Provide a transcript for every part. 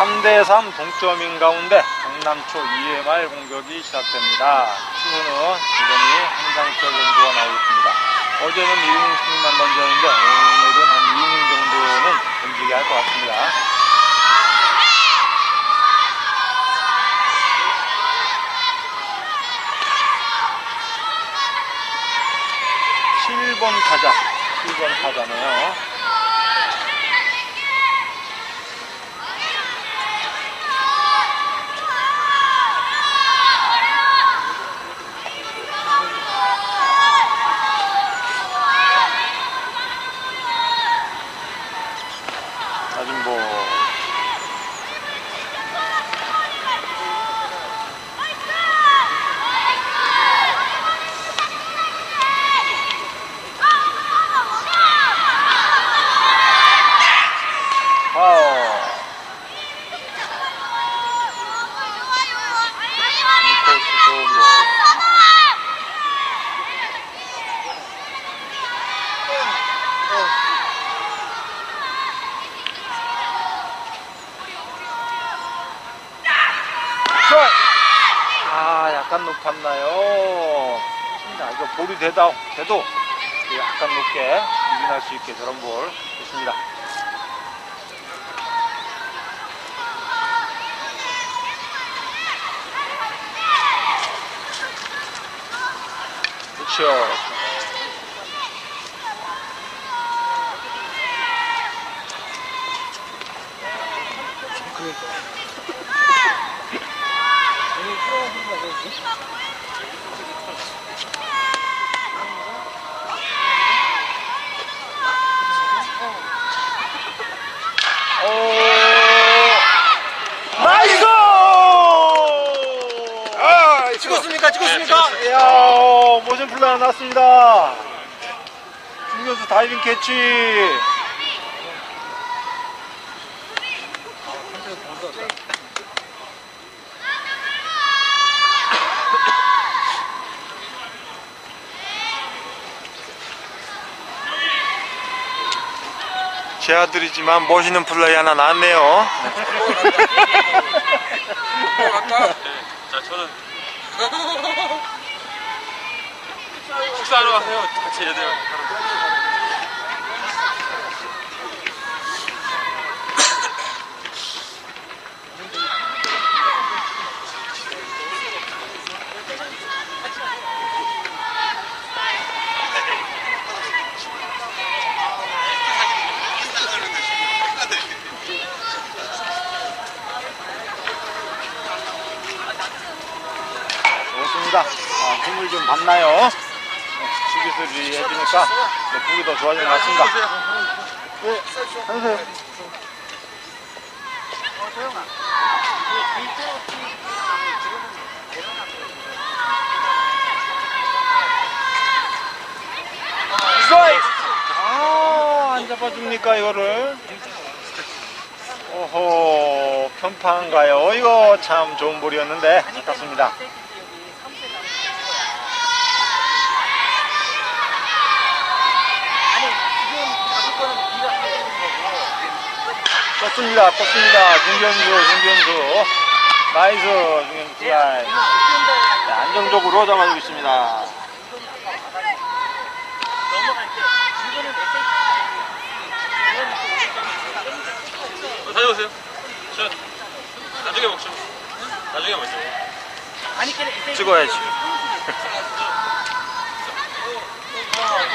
3대3 동점인 가운데 강남초 2회 말 공격이 시작됩니다. 투수는 여전히 한상철 선수가 나오고 있습니다. 어제는 1이닝 승리만 던졌는데 오늘은 한 2이닝 정도는 던지게 할것 같습니다. 칠번 타자, 7번 타자네요. 아직 뭐 파워 인코스 좋은 거 스트라이크! 아 약간 높았나요? 자 이거 볼이 되다, 돼도 약간 높게 유인할 수 있게 저런 볼 좋습니다. 그렇죠. 오 나이스! 아, 찍었습니까? 찍었습니까? 이야. 모션 플라 났습니다. 중견수 다이빙 캐치 제 아들이지만 멋있는 플레이 하나 났네요 자, 저는 식사하러 가세요. 같이 애들 좋습니다. 아, 힘을 좀 받나요? 네, 수비수들이 해주니까 네, 보기 더 좋아지는 것 같습니다. 네, 하세요. 스트라이크! 아, 안 잡아줍니까, 이거를? 오호, 편파인가요? 이거 참 좋은 볼이었는데, 아깝습니다. 떴습니다, 떴습니다. 중견수, 중견수. 나이스, 중견수. 네, 안정적으로 잡아주고 있습니다. 어, 다녀오세요. 저 나중에 먹죠. 나중에 먹죠. 찍어야지.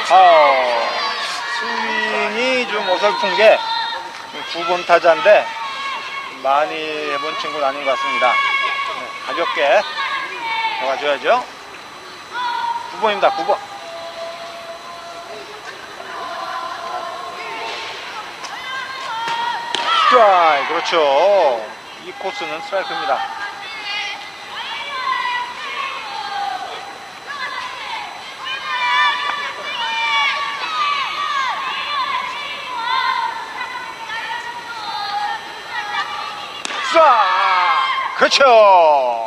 아, 스윙이 좀 어설픈 게 9번 타자인데 많이 해본 친구는 아닌 것 같습니다. 네, 가볍게 잡아줘야죠. 9번입니다, 9번. 스트라이크, 그렇죠. 이 코스는 스트라이크입니다. 쏴! 그렇죠.